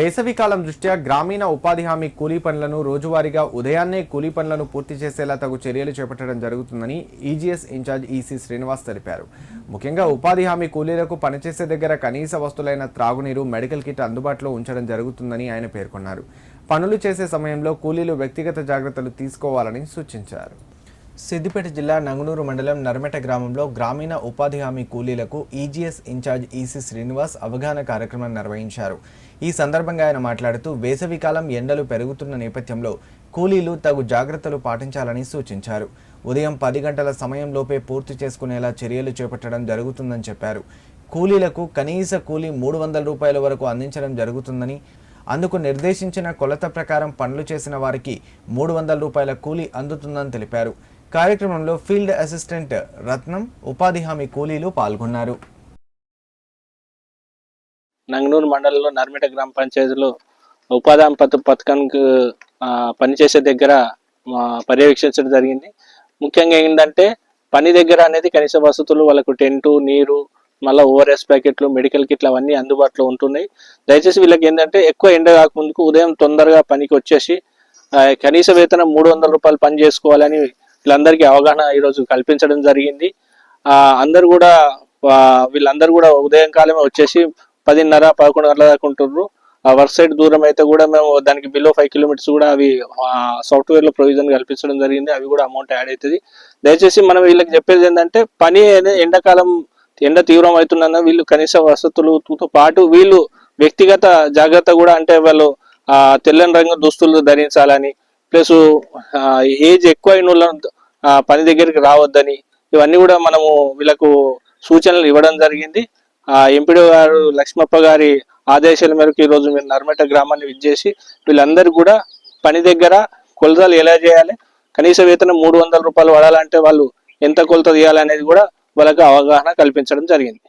వేసవికాలం దృష్ట్యా గ్రామీణ ఉపాధి హామీ కూలీ పనులను రోజువారీగా ఉదయాన్నే కూలీ పనులను పూర్తి చేసేలా తగు చర్యలు చేపట్టడం జరుగుతుందని ఈజీఎస్ ఇన్ఛార్జ్ ఈసీ శ్రీనివాస్ తెలిపారు. ముఖ్యంగా ఉపాధి హామీ కూలీలకు పనిచేసే దగ్గర కనీస వస్తువులైన త్రాగునీరు మెడికల్ కిట్ అందుబాటులో ఉంచడం జరుగుతుందని ఆయన పేర్కొన్నారు. పనులు చేసే సమయంలో కూలీలు వ్యక్తిగత జాగ్రత్తలు తీసుకోవాలని సూచించారు. సిద్దిపేట జిల్లా నంగునూరు మండలం నర్మెట గ్రామంలో గ్రామీణ ఉపాధి హామీ కూలీలకు ఈజీఎస్ ఇన్ఛార్జ్ ఈసీ శ్రీనివాస్ అవగాహన కార్యక్రమం నిర్వహించారు. ఈ సందర్భంగా ఆయన మాట్లాడుతూ వేసవికాలం ఎండలు పెరుగుతున్న నేపథ్యంలో కూలీలు తగు జాగ్రత్తలు పాటించాలని సూచించారు. ఉదయం పది గంటల సమయంలోపే పూర్తి చేసుకునేలా చర్యలు చేపట్టడం జరుగుతుందని చెప్పారు. కూలీలకు కనీస కూలీ మూడు వందల రూపాయల వరకు అందించడం జరుగుతుందని అందుకు నిర్దేశించిన కొలత ప్రకారం పనులు చేసిన వారికి మూడు వందల రూపాయల కూలీ అందుతుందని తెలిపారు. కార్యక్రమంలో ఫీల్డ్ అసిస్టెంట్ రత్నం ఉపాధి హామీ కూలీలు పాల్గొన్నారు. నంగనూరు మండలంలో నర్మిట గ్రామ పంచాయతీలో ఉపాధి హామీ పథకానికి పనిచేసే దగ్గర పర్యవేక్షించడం జరిగింది. ముఖ్యంగా ఏంటంటే పని దగ్గర అనేది కనీస వసతులు వాళ్ళకు టెంటు నీరు మళ్ళీ ఓఆర్ఎస్ ప్యాకెట్లు మెడికల్ కిట్లు అవన్నీ అందుబాటులో ఉంటున్నాయి. దయచేసి వీళ్ళకి ఏంటంటే ఎక్కువ ఎండ కాకముందుకు ఉదయం తొందరగా పనికి వచ్చేసి కనీస వేతనం మూడు వందల రూపాయలు పని చేసుకోవాలని వీళ్ళందరికీ అవగాహన ఈరోజు కల్పించడం జరిగింది. ఆ, అందరు కూడా వీళ్ళందరూ కూడా ఉదయం కాలమే వచ్చేసి పదిన్నర పదకొండు గంటల దాకా ఉంటున్నారు ఆ వర్క్ సైడ్ దూరం అయితే కూడా మేము దానికి బిలో ఫైవ్ కిలోమీటర్స్ కూడా అవి సాఫ్ట్వేర్లో ప్రొవిజన్ కల్పించడం జరిగింది. అవి కూడా అమౌంట్ యాడ్ అవుతుంది. దయచేసి మనం వీళ్ళకి చెప్పేది ఏంటంటే పని అనేది ఎండాకాలం ఎండ తీవ్రం అవుతున్న వీళ్ళు కనీస వసతులతో పాటు వీళ్ళు వ్యక్తిగత జాగ్రత్త కూడా అంటే వాళ్ళు ఆ తెల్లని రంగు దుస్తులు ధరించాలని ప్లస్ ఏజ్ ఎక్కువ అయిన పని దగ్గరికి రావద్దని ఇవన్నీ కూడా మనము వీళ్ళకు సూచనలు ఇవ్వడం జరిగింది. ఆ ఎంపీడీ గారు లక్ష్మప్ప గారి ఆదేశాల మేరకు ఈరోజు మీరు నర్మట గ్రామాన్ని విచ్చేసి వీళ్ళందరూ కూడా పని దగ్గర కొలతలు ఎలా చేయాలి? కనీస వేతనం మూడు వందల రూపాయలు పడాలంటే వాళ్ళు ఎంత కొలత తీయాలనేది కూడా వాళ్ళకు అవగాహన కల్పించడం జరిగింది.